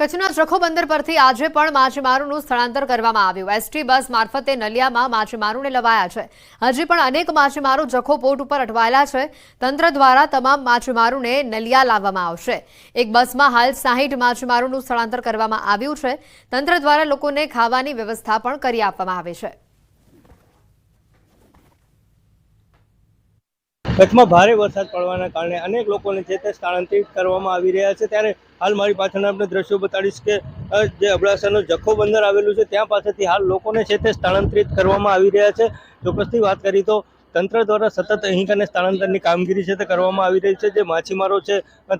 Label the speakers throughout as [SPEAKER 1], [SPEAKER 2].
[SPEAKER 1] કચ્છના જખો બંદર પરથી આજે પણ માછીમારોનું સ્થળાંતર કરવામાં આવ્યું. એસટી બસ મારફતે નલિયામાં માછીમારોને લવાયા છે. હજી પણ અનેક માછીમારો જખો પોર્ટ ઉપર અટવાયેલા છે. તંત્ર દ્વારા તમામ માછીમારોને નલિયા લાવવામાં આવશે. એક બસમાં હાલ સાહીઠ માછીમારોનું સ્થળાંતર કરવામાં આવ્યું છે. તંત્ર દ્વારા લોકોને ખાવાની વ્યવસ્થા પણ કરી આપવામાં આવી છે.
[SPEAKER 2] કચ્છમાં ભારે વરસાદ પડવાના કારણે અનેક લોકોને છે તે સ્થળાંતરિત કરવામાં આવી રહ્યા છે. ત્યારે હાલ મારી પાછળના આપણે દ્રશ્યો બતાડીશ કે જે અબડાસાનો જખો બંદર આવેલું છે, ત્યાં પાસેથી હાલ લોકોને છે તે સ્થળાંતરિત કરવામાં આવી રહ્યા છે. ચોક્કસથી વાત કરી તો તંત્ર દ્વારા સતત અહીં સ્થળાંતરની કામગીરી છે તે કરવામાં આવી રહી છે. જે માછીમારો છે,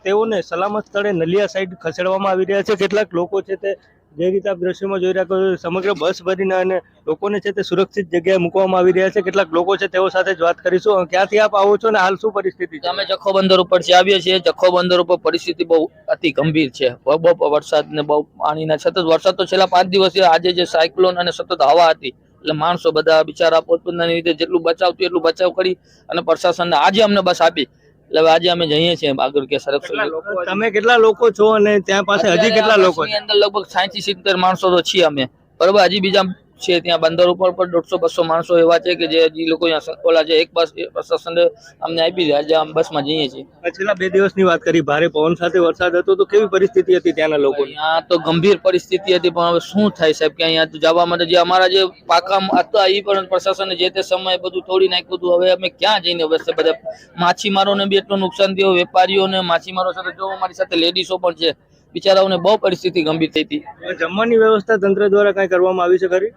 [SPEAKER 2] તેઓને સલામત સ્થળે નલિયા સાઈડ ખસેડવામાં આવી રહ્યા છે. કેટલાક લોકો છે તે જે રીતે આપ દ્રશ્યમાં જોઈ રહ્યા છો, સમગ્ર બસ ભરીને અને લોકોને છે તે સુરક્ષિત જગ્યાએ મૂકવામાં આવી રહ્યા છે. કેટલાક લોકો છે તેઓ સાથે જ વાત કરીશું. ક્યાંથી આપ આવો છો ને હાલ શું પરિસ્થિતિ છે?
[SPEAKER 3] અમે જખો બંદર ઉપર છે આવીએ છીએ, જખો બંદર ઉપર પરિસ્થિતિ બહુ અતિ ગંભીર છે. બહુ વરસાદ ને બહુ પાણીના સતત વરસાદ તો છેલ્લા પાંચ દિવસથી આજે જે સાયક્લોન અને સતત હવા હતી, એટલે માણસો બધા બિચારા પોતપોતાની રીતે જેટલું બચાવતું એટલું બચાવ કરી અને પ્રશાસનને આજે અમને બસ આપી. એટલે આજે અમે જઈએ છીએ આગળ કે સરક્ષ
[SPEAKER 2] લોકો તમે કેટલા લોકો છો અને ત્યાં પાસે હજી કેટલા લોકો છે?
[SPEAKER 3] અંદર લગભગ સાયન્સી સિત્તેર માણસો તો છીએ અમે. બરોબર હજી બીજા છે ત્યાં બંદર ઉપર પણ દોઢસો બસો માણસો એવા છે કે જે હજી લોકો ઓલા છે એક બસ પ્રશાસને અમને આપી દે આજે આમ બસમાં જઈએ છીએ.
[SPEAKER 2] છેલ્લા બે દિવસની વાત કરી ભારે પવન સાથે વરસાદ હતો તો કેવી પરિસ્થિતિ હતી ત્યાંના લોકો
[SPEAKER 3] અહીંયા તો ગંભીર પરિસ્થિતિ હતી પણ હવે શું થાય સાહેબ કે અહીંયા જવા માટે જે અમારા જે પાકા હતા એ પણ પ્રશાસને જે તે સમયે બધું તોડી નાખ્યું હતું હવે અમે ક્યાં જઈને બેસશે બધા? માછીમારોને બી એટલું નુકસાન થયું વેપારીઓને માછીમારો સાથે જો અમારી સાથે લેડીઝો પણ છે બિચારાઓને બહુ પરિસ્થિતિ ગંભીર થઈ હતી.
[SPEAKER 2] જમવાની વ્યવસ્થા તંત્ર દ્વારા કઈ કરવામાં આવી છે ખરી?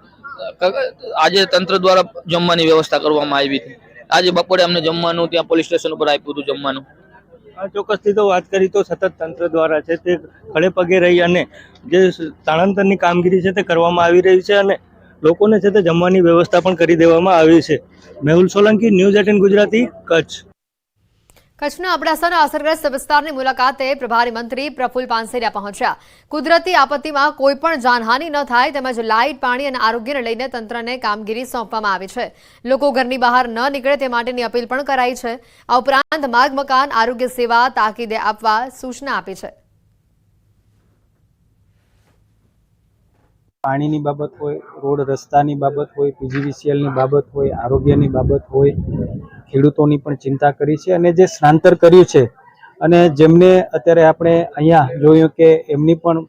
[SPEAKER 3] આજે તંત્ર દ્વારા જમવાની વ્યવસ્થા કરવામાં આવી હતી. આજે બપોરે અમને જમવાનું ત્યાં પોલીસ સ્ટેશન ઉપર આપ્યું હતું જમવાનું.
[SPEAKER 2] ચોક્કસથી તો વાત કરી તો સતત તંત્ર દ્વારા છે તે ખડે પગે રહી અને જે સ્થળાંતરની કામગીરી છે તે કરવામાં આવી રહી છે અને લોકોને છે તે જમવાની વ્યવસ્થા પણ કરી દેવામાં આવી છે. Mehul Solanki news eighteen Gujarati Kutch.
[SPEAKER 1] કચ્છના અબડાસાના અસરગ્રસ્ત વિસ્તારની મુલાકાતે પ્રભારી મંત્રી પ્રફુલ પાનસેરિયા પહોંચ્યા. કુદરતી આપત્તિમાં કોઈ પણ જાનહાનિ ન થાય તેમજ લાઇટ, પાણી અને આરોગ્યને લઈને તંત્રને કામગીરી સોંપવામાં આવી છે. લોકો ઘરની બહાર ન નીકળે તે માટેની અપીલ પણ કરાઈ છે. આ ઉપરાંત માર્ગ મકાન, આરોગ્ય સેવા તાકીદે આપવા સૂચના આપી છે.
[SPEAKER 4] પાણીની બાબત હોય, રોડ રસ્તાની બાબત હોય, પીજીવીસીએલની બાબત હોય, આરોગ્યની બાબત હોય, ખેડૂતોની પણ ચિંતા કરી છે અને જે સ્થળાંતર કર્યું છે. અને જેમને અત્યારે આપણે અહીંયા જોયું કે એમની પણ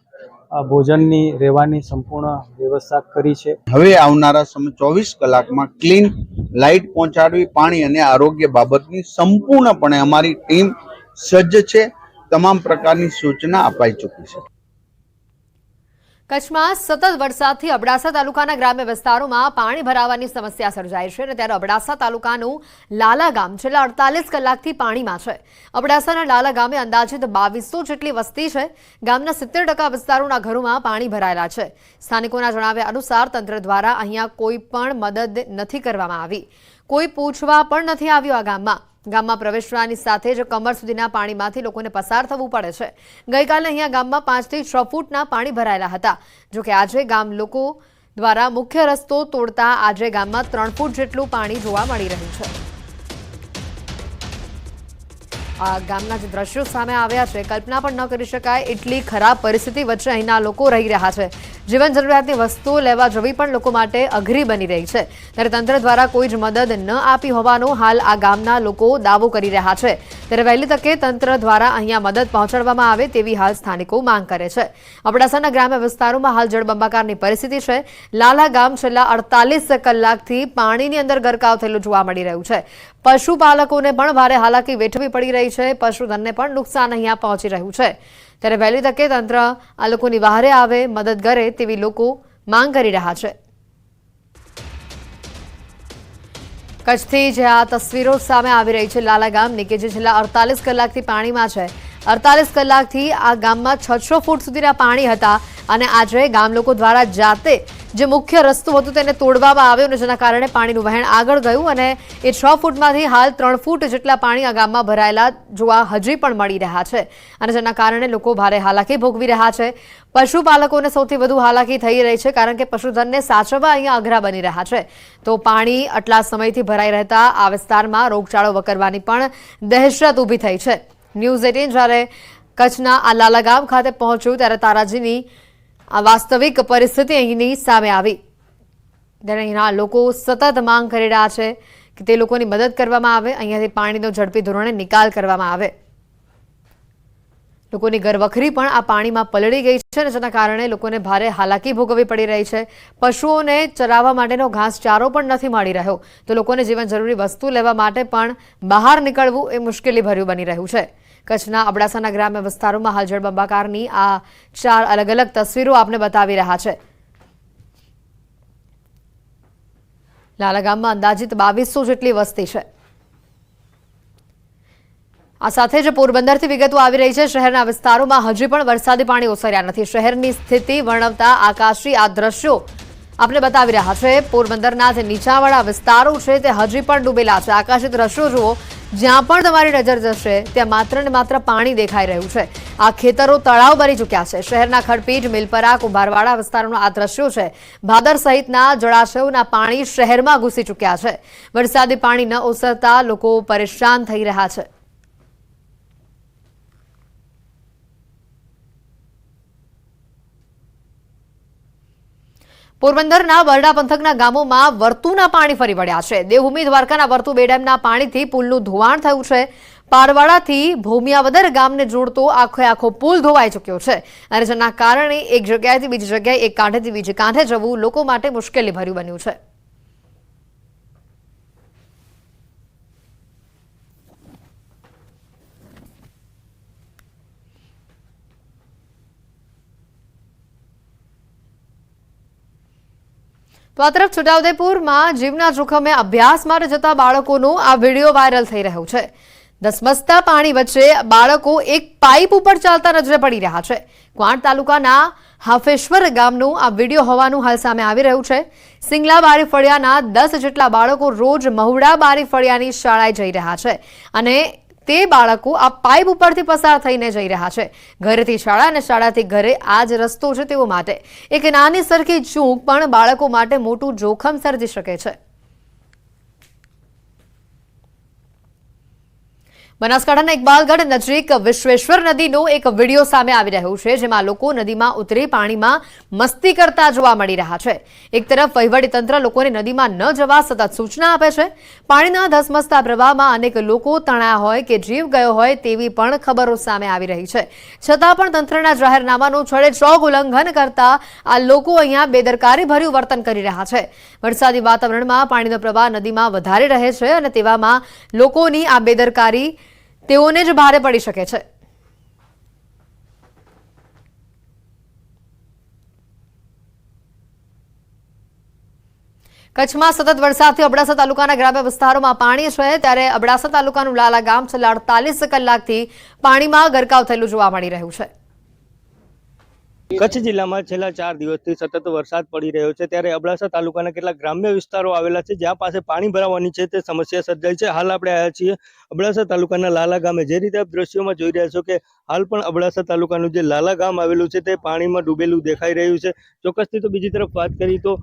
[SPEAKER 4] ભોજનની રહેવાની સંપૂર્ણ વ્યવસ્થા કરી છે.
[SPEAKER 5] હવે આવનારા સમય ચોવીસ કલાકમાં ક્લીન લાઇટ પહોંચાડવી, પાણી અને આરોગ્ય બાબતની સંપૂર્ણપણે અમારી ટીમ સજ્જ છે, તમામ પ્રકારની સૂચના અપાઈ ચૂકી છે.
[SPEAKER 1] કચ્છમાં સતત વરસાદથી અબડાસા તાલુકાના ગ્રામ્ય વિસ્તારોમાં પાણી ભરાવાની સમસ્યા સર્જાઈ છે અને ત્યારે અબડાસા તાલુકાનું લાલા ગામ છેલ્લા અડતાલીસ કલાકથી પાણીમાં છે. અબડાસાના લાલા ગામે અંદાજિત બાવીસો જેટલી વસ્તી છે. ગામના સિત્તેર ટકા વિસ્તારોના ઘરોમાં પાણી ભરાયેલા છે. સ્થાનિકોના જણાવ્યા અનુસાર તંત્ર દ્વારા અહીંયા કોઈ પણ મદદ નથી કરવામાં આવી. કોઈ પૂછવા પણ નથી આવ્યું આ ગામમાં. ગામમાં પ્રવેશવાની સાથે જ કમર સુધીના પાણીમાંથી લોકોને પસાર થવું પડે છે. ગઈકાલે અહીંયા ગામમાં પાંચથી છ ફૂટના પાણી ભરાયેલા હતા. જોકે આજે ગામ લોકો દ્વારા મુખ્ય રસ્તો તોડતા આજે ગામમાં ત્રણ ફૂટ જેટલું પાણી જોવા મળી રહ્યું છે. આ ગામના જે દ્રશ્યો સામે આવ્યા છે, કલ્પના પણ ન કરી શકાય, એટલી ખરાબ પરિસ્થિતિ વચ્ચે અહીંના લોકો રહી રહ્યા છે. જીવન જરૂરિયાતની વસ્તુઓ લેવા જવી પણ લોકો માટે અઘરી બની રહી છે. ત્યારે તંત્ર દ્વારા કોઈ જ મદદ ન આપી હોવાનો હાલ આ ગામના લોકો દાવો કરી રહ્યા છે. ત્યારે વહેલી તકે તંત્ર દ્વારા અહીંયા મદદ પહોંચાડવામાં આવે તેવી હાલ સ્થાનિકો માંગ કરે છે. અબડાસાના ગ્રામ્ય વિસ્તારોમાં હાલ જળબંબાકારની પરિસ્થિતિ છે. લાલા ગામ છેલ્લા અડતાલીસ કલાકથી પાણીની અંદર ગરકાવ થયેલું જોવા મળી રહ્યું છે. પશુપાલકોને પણ ભારે હાલાકી વેઠવી પડી રહી છે. પશુધનને પણ નુકસાન અહીંયા પહોંચી રહ્યું છે. ત્યારે વહેલી તકે તંત્ર આ લોકોની વહારે આવે, મદદ કરે તેવી લોકો માંગ કરી રહ્યા છે. કચ્છથી જે આ તસવીરો સામે આવી રહી છે લાલા ગામની કે જે છેલ્લા અડતાલીસ કલાકથી પાણીમાં છે. અડતાલીસ કલાકથી આ ગામમાં છ છ ફૂટ સુધીના પાણી હતા અને આજે ગામ લોકો દ્વારા જાતે જે મુખ્ય રસ્તો હતો તેને તોડવામાં આવ્યો અને જેના કારણે પાણીનું વહેણ આગળ ગયું અને એ છ ફૂટમાંથી હાલ ત્રણ ફૂટ જેટલા પાણી આ ગામમાં ભરાયેલા જોવા હજી પણ મળી રહ્યા છે. અને જેના કારણે લોકો ભારે હાલાકી ભોગવી રહ્યા છે. પશુપાલકોને સૌથી વધુ હાલાકી થઈ રહી છે કારણ કે પશુધનને સાચવવા અહીંયા અઘરા બની રહ્યા છે. તો પાણી આટલા સમયથી ભરાઈ રહેતા આ વિસ્તારમાં રોગચાળો વકરવાની પણ દહેશત ઊભી થઈ છે. ન્યૂઝ એટીન જ્યારે કચ્છના આ લાલા ગામ ખાતે પહોંચ્યું ત્યારે તારાજીની આ વાસ્તવિક પરિસ્થિતિ અહીંની સામે આવી. ત્યારે અહીંના લોકો સતત માંગ કરી રહ્યા છે કે તે લોકોની મદદ કરવામાં આવે. અહીંયાથી પાણીનો ઝડપી ધોરણે નિકાલ કરવામાં આવે. લોકોની ઘરવખરી પણ આ પાણીમાં પલળી ગઈ છે અને જેના કારણે લોકોને ભારે હાલાકી ભોગવવી પડી રહી છે. પશુઓને ચરાવવા માટેનો ઘાસચારો પણ નથી મળી રહ્યો. તો લોકોને જીવન જરૂરી વસ્તુ લેવા માટે પણ બહાર નીકળવું એ મુશ્કેલી ભર્યું બની રહ્યું છે. કચ્છના અબડાસાના ગ્રામ્ય વિસ્તારોમાં હાલ જળબંબાકારની આ ચાર અલગ અલગ તસવીરો આપને બતાવી રહ્યા છે. લાલા ગામમાં અંદાજિત બાવીસો જેટલી વસ્તી છે. આ સાથે જ પોરબંદરથી વિગતો આવી રહી છે. શહેરના વિસ્તારોમાં હજી પણ વરસાદી પાણી ઓસર્યા નથી. શહેરની સ્થિતિ વર્ણવતા આકાશી આ દ્રશ્યો આપણે બતાવી રહ્યા છે, પોરબંદરના જે નીચાવાળા વિસ્તારો છે, તે હજી પણ ડૂબેલા છે. આકાશી દ્રશ્યો જુઓ, જ્યાં પણ તમારી નજર જશે, ત્યાં માત્ર ને માત્ર પાણી દેખાઈ રહ્યું છે. આ ખેતરો તળાવ બની ચૂક્યા છે. શહેરના ખડપીજ મિલપરા કુંભારવાડા વિસ્તારોના આ દ્રશ્યો છે. ભાદર સહિતના જળાશયોના પાણી શહેરમાં ઘૂસી ચૂક્યા છે. વરસાદી પાણી ન ઓસરતા લોકો પરેશાન થઈ રહ્યા છે. પોરબંદરના બરડા પંથકના ગામોમાં વર્તુના પાણી ફરી વળ્યા છે. દેવભૂમિ દ્વારકાના વર્તુ બે ડેમના પાણીથી પુલનું ધોવાણ થયું છે. પારવાડાથી ભૂમિયાવદર ગામને જોડતો આખો આખો પુલ ધોવાઈ ચૂક્યો છે. અને જેના કારણે એક જગ્યાએથી બીજી જગ્યાએ, એક કાંઠેથી બીજી કાંઠે જવું લોકો માટે મુશ્કેલી ભર્યું બન્યું છે. તો આ તરફ છોટાઉદેપુરમાં જીવના જોખમે અભ્યાસ માટે જતા બાળકોનો આ વીડિયો વાયરલ થઈ રહ્યો છે. ધસમસતા પાણી વચ્ચે બાળકો એક પાઇપ ઉપર ચાલતા નજરે પડી રહ્યા છે. ક્વાંટ તાલુકાના હાફેશ્વર ગામનું આ વીડિયો હોવાનું હાલ સામે આવી રહ્યું છે. સિંગલા બારી ફળિયાના દસ જેટલા બાળકો રોજ મહુડા બારી ફળિયાની શાળાએ જઈ રહ્યા છે અને તે બાળકો આ પાઇપ ઉપરથી પસાર થઈને જઈ રહ્યા છે. ઘરેથી શાળા અને શાળાથી ઘરે આ જ રસ્તો છે તેઓ માટે. એક નાની સરખી ચૂક પણ બાળકો માટે મોટું જોખમ સર્જી શકે છે. બનાસકાંઠાના ઇકબાલગઢ નજીક વિશ્વેશ્વર નદીનો એક વીડિયો સામે આવી રહ્યો છે, જેમાં લોકો નદીમાં ઉતરી પાણીમાં મસ્તી કરતા જોવા મળી રહ્યા છે. એક તરફ વહીવટીતંત્ર લોકોને નદીમાં ન જવા સતત સૂચના આપે છે. પાણીના ધસમસતા પ્રવાહમાં અનેક લોકો તણાયા હોય કે જીવ ગયો હોય તેવી પણ ખબરો સામે આવી રહી છે. છતાં પણ તંત્રના જાહેરનામાનું છડે ચોક ઉલ્લંઘન કરતા આ લોકો અહીંયા બેદરકારી ભર્યું વર્તન કરી રહ્યા છે. વરસાદી વાતાવરણમાં પાણીનો પ્રવાહ નદીમાં વધારે રહે છે અને તેવામાં લોકોની આ બેદરકારી તેઓને જ ભારે પડી શકે છે. કચ્છમાં સતત વરસાદથી અબડાસા તાલુકાના ગ્રામ્ય વિસ્તારોમાં પાણી છે ત્યારે અબડાસા તાલુકાનું લાલા ગામ છેલ્લા અડતાલીસ કલાકથી પાણીમાં ગરકાવ થયેલું જોવા મળી રહ્યું છે.
[SPEAKER 2] કચ્છ જિલ્લામાં છેલ્લા ચાર દિવસથી સતત વરસાદ પડી રહ્યો છે. ત્યારે અબડાસા તાલુકાના કેટલાક ગ્રામ્ય વિસ્તારો આવેલા છે, જ્યાં પાસે પાણી ભરાવાની છે તે સમસ્યા સર્જાઈ છે. હાલ આપણે આવ્યા છીએ અબડાસા તાલુકાના લાલા ગામે. જે રીતે આપ દ્રશ્યોમાં જોઈ રહ્યા છો કે હાલ પણ અબડાસા તાલુકાનું જે લાલા ગામ આવેલું છે તે પાણીમાં ડૂબેલું દેખાઈ રહ્યું છે. ચોક્કસથી તો બીજી તરફ વાત કરી તો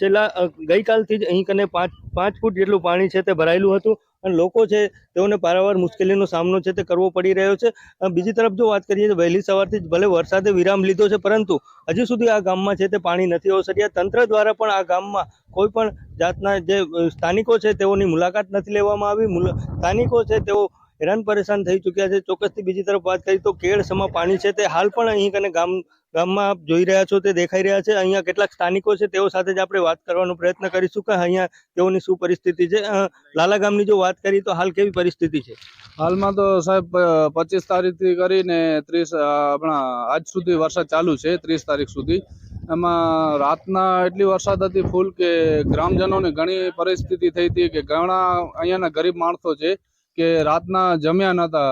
[SPEAKER 2] છેલ્લા ગઈકાલથી જ અહીં કને પાંચ પાંચ ફૂટ જેટલું પાણી છે તે ભરાયેલું હતું. અને લોકો છે, તેઓને પારાવાર મુશ્કેલીનો સામનો છે તે કરવો પડી રહ્યો છે. બીજી તરફ જો વાત કરીએ તો વહેલી સવારથી જ ભલે વરસાદે વિરામ લીધો છે, પરંતુ હજી સુધી આ ગામમાં છે તે પાણી નથી ઓસર્યા. તંત્ર દ્વારા પણ આ ગામમાં કોઈ પણ જાતના જે સ્થાનિકો છે તેઓની મુલાકાત નથી લેવામાં આવી. સ્થાનિકો છે તેઓ હેરાન પરેશાન થઈ ચૂક્યા છે. ચોક્કસથી બીજી તરફ વાત કરીએ તો કેળસમાં પાણી છે તે હાલ પણ અહીં કને ગામ ગામમાં આપ જોઈ રહ્યા છો, તે દેખાઈ રહ્યા છે. અહીંયા કેટલાક સ્થાનિકો છે, તેઓ સાથે જ આપણે વાત કરવાનો પ્રયત્ન કરીશું કે અહીંયા તેઓની શું પરિસ્થિતિ છે. લાલા ગામની જો વાત કરીએ તો હાલ કેવી પરિસ્થિતિ છે?
[SPEAKER 6] હાલમાં તો સાહેબ પચીસ તારીખથી કરીને ત્રીસ આપણા આજ સુધી વરસાદ ચાલુ છે, ત્રીસ તારીખ સુધી. એમાં રાતના એટલી વરસાદ હતી ફૂલ કે ગ્રામજનોને ઘણી પરિસ્થિતિ થઈ હતી કે ઘણા અહીંયાના ગરીબ માણસો છે કે રાતના જમ્યા નતા.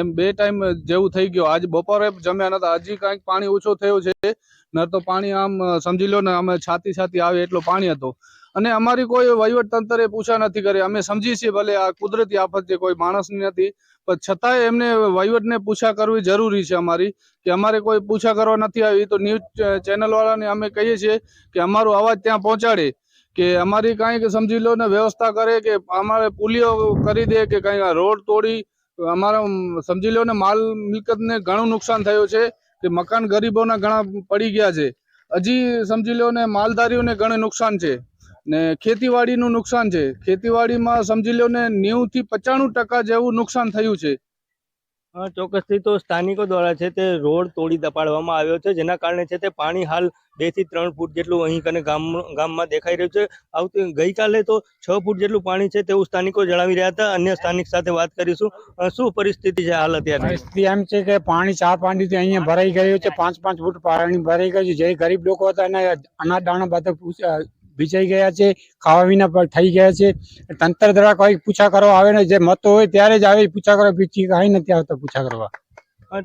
[SPEAKER 6] એમ બે ટાઈમ જેવું થઈ ગયું. આજ બપોરે જમ્યા નતા. હજી કાંઈક પાણી ઓછું થયું છે. ન તો પાણી આમ સમજી લો ને, અમે છાતી છાતી આવે એટલું પાણી હતું. અને અમારી કોઈ વહીવટ તંત્રે પૂછા નથી કરી. અમે સમજી છીએ ભલે આ કુદરતી આફત છે કોઈ માણસની નથી. પણ છતાંય એમને વહીવટને પૂછા કરવી જરૂરી છે અમારી. કે અમારે કોઈ પૂછા કરવા નથી આવી. તો ન્યૂઝ ચેનલવાળાને અમે કહીએ છીએ કે અમારો અવાજ ત્યાં પહોંચાડે. કે અમારી કાંઈક સમજી લો ને વ્યવસ્થા કરે કે અમારે પુલિયો કરી દે કે કંઈ રોડ તોડી, અમારા સમજી લો ને માલ મિલકતને ઘણું નુકસાન થયું છે કે મકાન ગરીબોના ઘણા પડી ગયા છે. હજી સમજી લો ને માલધારીઓને ઘણું નુકસાન છે ને ખેતીવાડીનું નુકસાન છે. ખેતીવાડીમાં સમજી લો ને નેવું થી પચાણું ટકા જેવું નુકસાન થયું છે.
[SPEAKER 2] ચોક્કસથી તો સ્થાનિકો દ્વારા છે તે રોડ તોડી દપાડવામાં આવ્યો છે, જેના કારણે છે તે પાણી હાલ બેથી ત્રણ ફૂટ જેટલું અહીં કને ગામ, ગામમાં દેખાઈ રહ્યું છે. આવતી, ગઈકાલે તો છ ફૂટ જેટલું પાણી છે તેવું સ્થાનિકો જણાવી રહ્યા હતા. અન્ય સ્થાનિક સાથે વાત કરીશું. શું પરિસ્થિતિ છે હાલ અત્યારે?
[SPEAKER 7] એમ છે કે પાણી ચાર પાંચ દિવસથી અહીંયા ભરાઈ ગયું છે, પાંચ પાંચ ફૂટ પાણી ભરાઈ ગયું છે. જે ગરીબ લોકો હતા એને અનાજ દાણા બધા ભીજાઈ ગયા છે, ખાવા વિના થઈ ગયા છે. તંત્ર દ્વારા કોઈ પૂછા કરવા આવે ને, જે મતો હોય ત્યારે જ આવે પૂછા કરવા બીજી કાંઈ નથી આવતા પૂછા કરવા.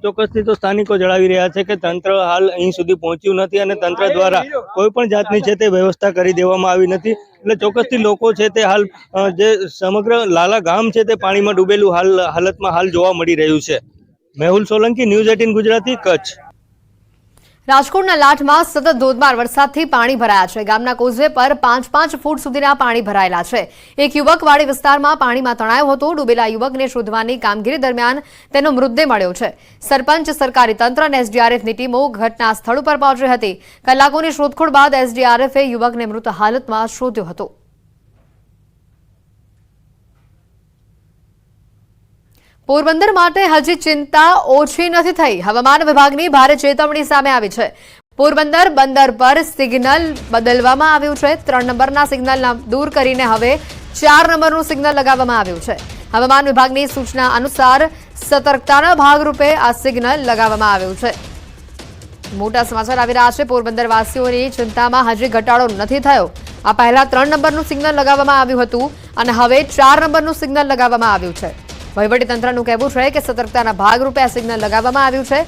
[SPEAKER 2] ચોક્કસથી તો સ્થાનિકો જણાવી રહ્યા છે કે તંત્ર હાલ અહીં સુધી પહોંચ્યું નથી અને તંત્ર દ્વારા કોઈ પણ જાતની છે તે વ્યવસ્થા કરી દેવામાં આવી નથી. એટલે ચોક્કસથી લોકો છે તે હાલ જે સમગ્ર લાલા ગામ છે તે પાણીમાં ડૂબેલું હાલ, હાલતમાં હાલ જોવા મળી રહ્યું છે. Mehul Solanki, news eighteen Gujarati, Kutch.
[SPEAKER 1] રાજકોટના લાઠમાં સતત ધોધમાર વરસાદથી પાણી ભરાયા છે. ગામના કોઝવે પર પાંચ પાંચ ફૂટ સુધીના પાણી ભરાયેલા છે. એક યુવક વાડી વિસ્તારમાં પાણીમાં તણાયો હતો. ડૂબેલા યુવકને શોધવાની કામગીરી દરમિયાન તેનો મૃતદેહ મળ્યો છે. સરપંચ, સરકારી તંત્ર અને એસડીઆરએફની ટીમો ઘટના સ્થળ ઉપર પહોંચી હતી. કલાકોની શોધખોળ બાદ એસડીઆરએફે યુવકને મૃત હાલતમાં શોધ્યો હતો. પોરબંદર માટે હજી ચિંતા ઓછી નથી થઈ. હવામાન વિભાગની ભારે ચેતવણી સામે આવી છે. પોરબંદર બંદર પર સિગ્નલ બદલવામાં આવ્યું છે. ત્રણ નંબરના સિગ્નલ દૂર કરીને હવે ચાર નંબરનું સિગ્નલ લગાવવામાં આવ્યું છે. હવામાન વિભાગની સૂચના અનુસાર સતર્કતાના ભાગરૂપે આ સિગ્નલ લગાવવામાં આવ્યું છે. મોટા સમાચાર આવી રહ્યા છે. પોરબંદર વાસીઓની ચિંતામાં હજી ઘટાડો નથી થયો. આ પહેલા ત્રણ નંબરનું સિગ્નલ લગાવવામાં આવ્યું હતું અને હવે ચાર નંબરનું સિગ્નલ લગાવવામાં આવ્યું છે. વહીવટીતંત્રનું કહેવું છે કે સતર્કતાના ભાગરૂપે આ સિગ્નલ લગાવવામાં આવ્યું છે.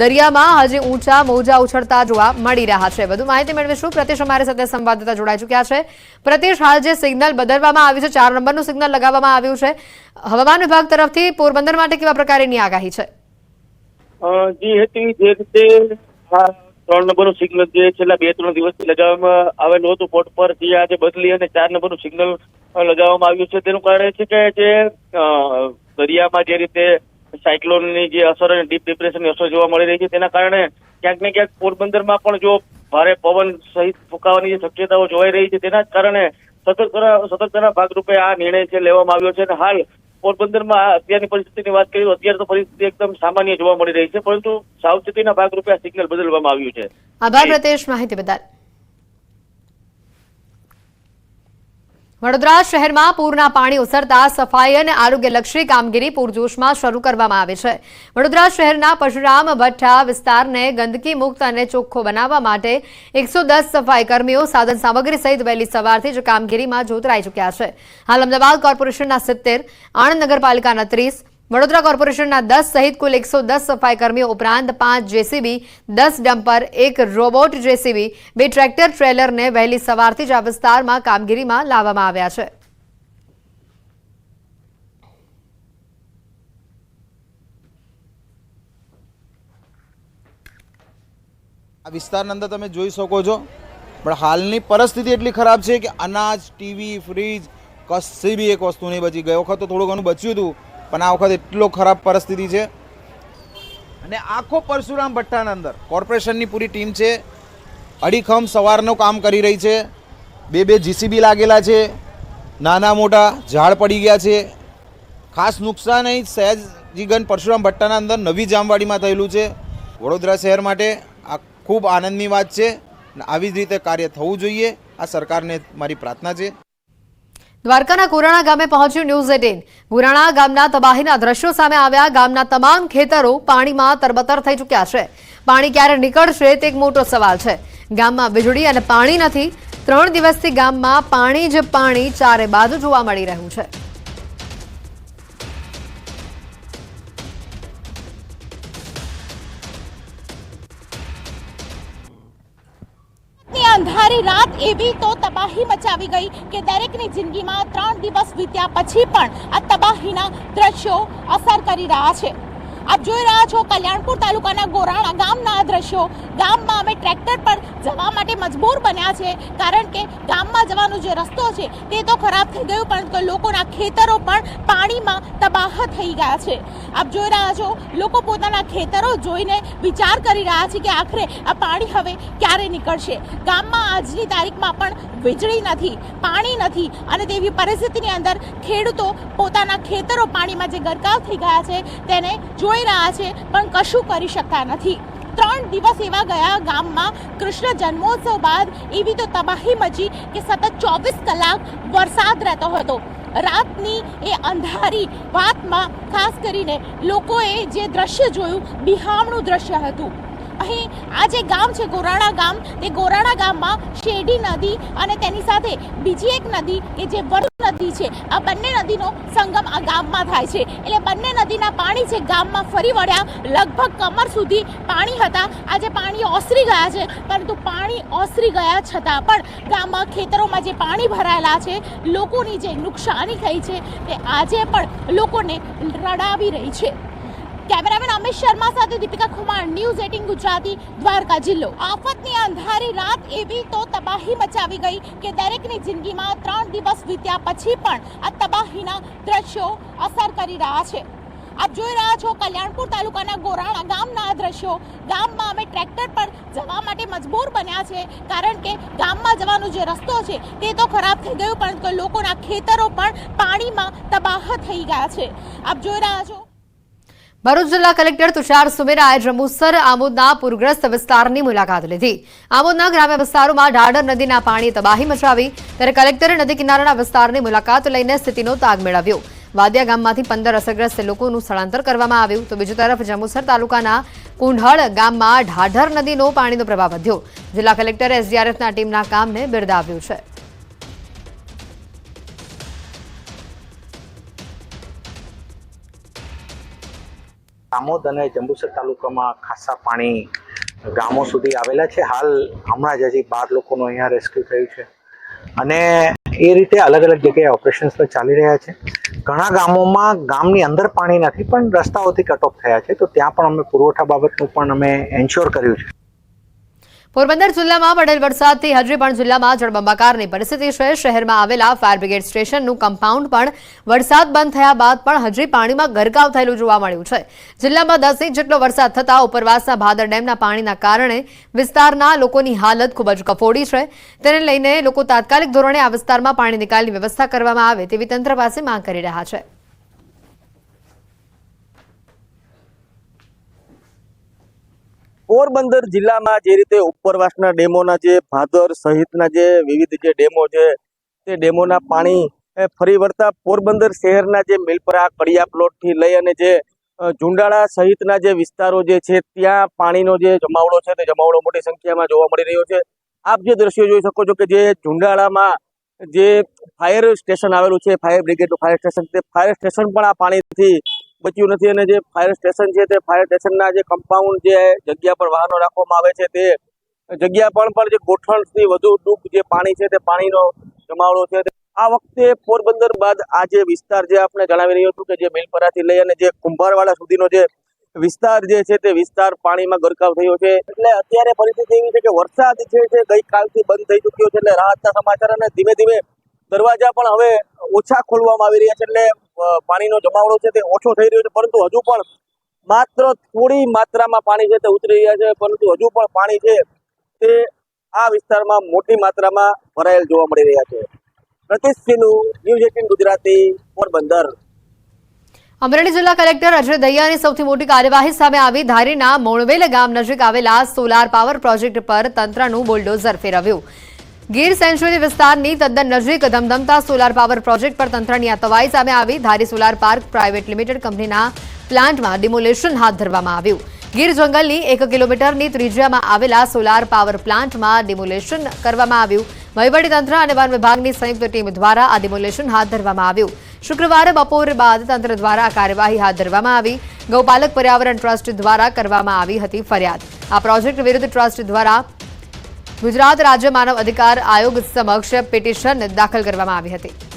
[SPEAKER 1] દરિયામાં હજી ઊંચા મોજા ઉછળતા જોવા મળી રહ્યા છે. વધુ માહિતી મેળવીશું. પ્રતિશ અમારી સાથે સંવાદદાતા જોડાઈ ચૂક્યા છે. પ્રતિશ, હાલ જે સિગ્નલ બદલવામાં આવ્યું છે, ચાર નંબરનું સિગ્નલ લગાવવામાં આવ્યું છે. હવામાન વિભાગ તરફથી પોરબંદર માટે કેવા પ્રકારની આગાહી છે?
[SPEAKER 8] ત્રણ નંબરનું સિગ્નલ જે છેલ્લા બે ત્રણ દિવસથી લગાવવામાં આવેલું હતું, પોર્ટ પર જે આજે બદલી અને ચાર નંબરનું સિગ્નલ લગાવવામાં આવ્યું છે. તેનું કારણ છે કે જે દરિયામાં જે રીતે સાયક્લોનની જે અસર અને ડીપ ડિપ્રેશનની અસર જોવા મળી રહી છે, તેના કારણે ક્યાંક ને ક્યાંક પોરબંદરમાં પણ જો ભારે પવન સહિત ફૂંકાવાની જે શક્યતાઓ જોવાઈ રહી છે, તેના જ કારણે સતર્કતા, સતર્કતાના ભાગરૂપે આ નિર્ણય છે, લેવામાં આવ્યો છે. અને હાલ પોરબંદરમાં અત્યારની પરિસ્થિતિની વાત કરીએ તો અત્યારે તો પરિસ્થિતિ એકદમ સામાન્ય જોવા મળી રહી છે, પરંતુ સાવચેતીના ભાગરૂપે આ સિગ્નલ બદલવામાં આવ્યું છે.
[SPEAKER 1] આભાર પ્રદેશ માહિતી બદલ. વડોદરા શહેરમાં પૂરના પાણી ઉસરતા સફાઈ અને આરોગ્યલક્ષી કામગીરી પૂરજોશમાં શરૂ કરવામાં આવી છે. વડોદરા શહેરના પરશુરામ ભઠ્ઠા વિસ્તારને ગંદકી મુક્ત અને ચોખ્ખો બનાવવા માટે એકસો સફાઈ કર્મીઓ સાધન સામગ્રી સહિત વહેલી સવારથી જ કામગીરીમાં જોતરાઈ ચૂક્યા છે. હાલ અમદાવાદ કોર્પોરેશનના સિત્તેર, આણંદ નગરપાલિકાના ત્રીસ વડોદરા કોર્પોરેશનના દસ સહિત કુલ એકસો દસ સફાઈ કર્મીઓ ઉપરાંત પાંચ જેસીબી, દસ ડમ્પર, એક રોબોટ જેસીબી, બે ટ્રેક્ટર ટ્રેલરને વહેલી સવારથી જ આ વિસ્તારમાં કામગીરીમાં લાવવામાં આવ્યા છે.
[SPEAKER 9] આ વિસ્તારની અંદર તમે જોઈ શકો છો, પણ હાલની પરિસ્થિતિ એટલી ખરાબ છે કે અનાજ, ટીવી, ફ્રીજ, કશી બી એક વસ્તુ નહીં બચી. ગઈ વખત તો થોડું ઘણું બચ્યું હતું પણ આ વખત એટલો ખરાબ પરિસ્થિતિ છે. અને આખો પરશુરામ ભટ્ટાના અંદર કોર્પોરેશનની પૂરી ટીમ છે. અડીખમ સવારનું કામ કરી રહી છે. બે બે જીસીબી લાગેલા છે. નાના મોટા ઝાડ પડી ગયા છે. ખાસ નુકસાન અહીં સયાજીગંજ પરશુરામ ભટ્ટાના અંદર નવી જામવાડીમાં થયેલું છે. વડોદરા શહેર માટે આ ખૂબ આનંદની વાત છે. અને આવી જ રીતે કાર્ય થવું જોઈએ. આ સરકારને મારી પ્રાર્થના છે.
[SPEAKER 1] દ્વારકાના કુરાણા ગામે પહોંચ્યું ન્યૂઝ એટીન. કુરાણા ગામના તબાહીના દ્રશ્યો સામે આવ્યા. ગામના તમામ ખેતરો પાણીમાં તરબતર થઈ ચૂક્યા છે. પાણી ક્યારે નીકળશે તે એક મોટો સવાલ છે. ગામમાં વીજળી અને પાણી નથી. ત્રણ દિવસથી ગામમાં પાણી જ પાણી ચારે બાજુ જોવા મળી રહ્યું છે.
[SPEAKER 10] અંધારી રાત એવી તો તબાહી મચાવી ગઈ કે દરેકની જિંદગીમાં ત્રણ દિવસ વીત્યા પછી પણ આ તબાહીના દ્રશ્યો અસર કરી રહ્યા છે. આપ જોઈ રહ્યા છો કલ્યાણપુર તાલુકાના ગોરાણા ગામના આ દ્રશ્યો. ગામમાં અમે ટ્રેક્ટર મજબૂર બન્યા છે. કારણ કે ગામમાં જવાનો જે રસ્તો છે, તે તો ખરાબ થઈ ગયો, પરંતુ લોકોના ખેતરો પણ પાણીમાં તબાહ થઈ ગયા છે. આપ જોઈ રહ્યા છો, લોકો પોતાના ખેતરો જોઈને વિચાર કરી રહ્યા છે કે આખરે આ પાણી હવે ક્યારે નીકળશે. ગામમાં આજની તારીખમાં પણ વીજળી નથી, પાણી નથી, અને તેવી પરિસ્થિતિની અંદર ખેડૂતો પોતાના ખેતરો પાણીમાં જે ગરકાવ થઈ ગયા છે, તેને જોઈ રહ્યા છે, પણ કશું કરી શકતા નથી. ત્રણ દિવસ એવા ગયા ગામમાં. કૃષ્ણ જન્મોત્સવ બાદ એવી તો તબાહી મચી કે સતત ચોવીસ કલાક વરસાદ રહેતો હતો. રાતની એ અંધારી વાતમાં ખાસ કરીને લોકોએ જે દ્રશ્ય જોયું, બિહામણું દ્રશ્ય હતું. અહીં આ જે ગામ છે, ગોરાણા ગામ, તે ગોરાણા ગામમાં શેરડી નદી અને તેની સાથે બીજી એક નદી કે જે નદી છે. આ બંને નદીનો સંગમ આ ગામમાં થાય છે. એટલે બંને નદીના પાણી છે ગામમાં ફરી વળ્યા. લગભગ કમર સુધી પાણી હતા. આજે પાણી ઓસરી ગયા છે, પરંતુ પાણી ઓસરી ગયા છતાં પણ ગામમાં ખેતરોમાં જે પાણી ભરાયેલા છે, લોકોની જે નુકસાની થઈ છે, તે આજે પણ લોકોને રડાવી રહી છે. કેમેરામેન અમિત શર્મા સાથે દીપિકા ખુમાર ન્યૂઝ એટીન ગુજરાતી, દ્વારકા જિલ્લો. આફતની અંધારી રાત એવી તો તબાહી મચાવી ગઈ કે દરેકની જિંદગીમાં ત્રણ દિવસ વીત્યા પછી પણ આ તબાહીના દ્રશ્યો અસર કરી રહ્યા છે. આપ જોઈ રહ્યા છો કલ્યાણપુર તાલુકાના ગોરાણા ગામના આ દ્રશ્યો. ગામમાં અમે ટ્રેક્ટર પર જવા માટે મજબૂર બન્યા છે, કારણ કે ગામમાં જવાનો જે રસ્તો છે તે તો ખરાબ થઈ ગયો, પરંતુ લોકોના ખેતરો પણ પાણીમાં તબાહ થઈ ગયા છે. આપ જોઈ રહ્યા છો
[SPEAKER 1] ભરૂચ જિલ્લા કલેક્ટર તુષાર સુમેરાએ જંબુસર આમોદના પૂરગ્રસ્ત વિસ્તારની મુલાકાત લીધી. આમોદના ગ્રામ્ય વિસ્તારોમાં ઢાઢર નદીના પાણી તબાહી મચાવી ત્યારે કલેક્ટરે નદી કિનારાના વિસ્તારની મુલાકાત લઈને સ્થિતિનો તાગ મેળવ્યો. વાદિયા ગામમાંથી પંદર અસરગ્રસ્ત લોકોનું સ્થળાંતર કરવામાં આવ્યું. તો બીજી તરફ જંબુસર તાલુકાના કુંઢળ ગામમાં ઢાઢર નદીનો પાણીનો પ્રવાહ વધ્યો. જિલ્લા કલેક્ટરે એસડીઆરએફના ટીમના કામને બિરદાવ્યું છે.
[SPEAKER 11] આમોદ અને જંબુસર તાલુકામાં ખાસા પાણી ગામો સુધી આવેલા છે. હાલ હમણાં જ હજી બાર લોકોનું અહીંયા રેસ્ક્યુ થયું છે. અને એ રીતે અલગ અલગ જગ્યાએ ઓપરેશન્સ પણ ચાલી રહ્યા છે. ઘણા ગામોમાં ગામની અંદર પાણી નથી, પણ રસ્તાઓથી કટ ઓફ થયા છે. તો ત્યાં પણ અમે પુરવઠા બાબતનું પણ અમે એન્શ્યોર કર્યું છે.
[SPEAKER 1] પોરબંદર જિલ્લામાં પડેલ વરસાદથી હજી પણ જિલ્લામાં જળબંબાકારની પરિસ્થિતિ છે. શહેરમાં આવેલા ફાયર બ્રિગેડ સ્ટેશનનું કમ્પાઉન્ડ પણ વરસાદ બંધ થયા બાદ પણ હજી પાણીમાં ગરકાવ થયેલું જોવા મળ્યું છે. જિલ્લામાં દસ ઇંચ જેટલો વરસાદ થતાં ઉપરવાસના ભાદર ડેમના પાણીના કારણે વિસ્તારના લોકોની હાલત ખૂબ જ કફોડી છે. તેને લઈને લોકો તાત્કાલિક ધોરણે આ વિસ્તારમાં પાણી નિકાલની વ્યવસ્થા કરવામાં આવે તેવી તંત્ર પાસે માંગ કરી રહ્યા છે.
[SPEAKER 8] પોરબંદર જિલ્લામાં જે રીતે ઉપરવાસના ડેમોના જે ભાદર સહિતના જે વિવિધ જે ડેમો છે, તે ડેમોના પાણી ફરી વળતા પોરબંદર શહેરના જે મિલપરા, કડિયા પ્લોટથી લઈ અને જે ઝુંડાળા સહિતના જે વિસ્તારો જે છે, ત્યાં પાણીનો જે જમાવડો છે, તે જમાવડો મોટી સંખ્યામાં જોવા મળી રહ્યો છે. આપ જે દ્રશ્યો જોઈ શકો છો કે જે ઝુંડાળામાં જે ફાયર સ્ટેશન આવેલું છે, ફાયર બ્રિગેડનું ફાયર સ્ટેશન, તે ફાયર સ્ટેશન પણ આ પાણીથી બચ્યું નથી અને જે ફાયર સ્ટેશન છે તે ફાયર સ્ટેશનના જે કમ્પાઉન્ડ જે જગ્યા પર વાહનો રાખવામાં આવે છે તે જગ્યા પણ પણ જે ગોઠણથી વધુ ડૂબ જે પાણી છે તે પાણીનો જમાવડો છે આ વખતે પોરબંદર બાદ આ જે વિસ્તાર જે આપણે જણાવી રહ્યો છું કે જે મેલપરાથી લઈ અને જે કુંભારવાડા સુધીનો જે વિસ્તાર જે છે તે વિસ્તાર પાણીમાં ગરકાવ થયો છે. એટલે અત્યારે પરિસ્થિતિ એવી છે કે વરસાદ જે છે ગઈકાલથી બંધ થઈ ચૂક્યો છે એટલે રાહતના સમાચાર અને ધીમે ધીમે દરવાજા પણ હવે ઓછા ખોલવામાં આવી રહ્યા છે એટલે પાણીનો જમાવડો છે તે ઓછો થઈ રહ્યો છે, પરંતુ હજુ પણ માત્ર થોડી માત્રામાં પાણી છે તે ઉતરી રહ્યા છે, પરંતુ હજુ પણ પાણી છે તે આ વિસ્તારમાં મોટી માત્રામાં ભરાયેલ જોવા મળી રહ્યા છે. Pratish news eighteen Gujarati, Porbandar.
[SPEAKER 1] Amreli જિલ્લા કલેક્ટર અજય દહિયાની સૌથી મોટી કાર્યવાહી સામે આવી. ધારીના મોણવેલ ગામ નજીક આવેલા સોલાર પાવર પ્રોજેક્ટ પર તંત્રનું બુલડોઝર ફેરવ્યું. ગીર સેન્ચુરી વિસ્તારની તદ્દન નજીક ધમધમતા સોલાર પાવર પ્રોજેક્ટ પર તંત્રની આ તવાઈ સામે આવી Dhari solar park private limited કંપનીના પ્લાન્ટમાં ડિમોલેશન હાથ ધરવામાં આવ્યું. ગીર જંગલની એક કિલોમીટરની ત્રિજ્યામાં આવેલા સોલાર પાવર પ્લાન્ટમાં ડિમોલેશન કરવામાં આવ્યું. વહીવટીતંત્ર અને વન વિભાગની સંયુક્ત ટીમ દ્વારા આ ડિમોલેશન હાથ ધરવામાં આવ્યું. શુક્રવારે બપોર બાદ તંત્ર દ્વારા આ કાર્યવાહી હાથ ધરવામાં આવી. ગૌપાલક પર્યાવરણ ટ્રસ્ટ દ્વારા કરવામાં આવી હતી ફરિયાદ. આ પ્રોજેક્ટ વિરુદ્ધ ટ્રસ્ટ દ્વારા ગુજરાત રાજ્ય માનવ અધિકાર આયોગ સમક્ષ પિટિશન દાખલ કરવામાં આવી હતી.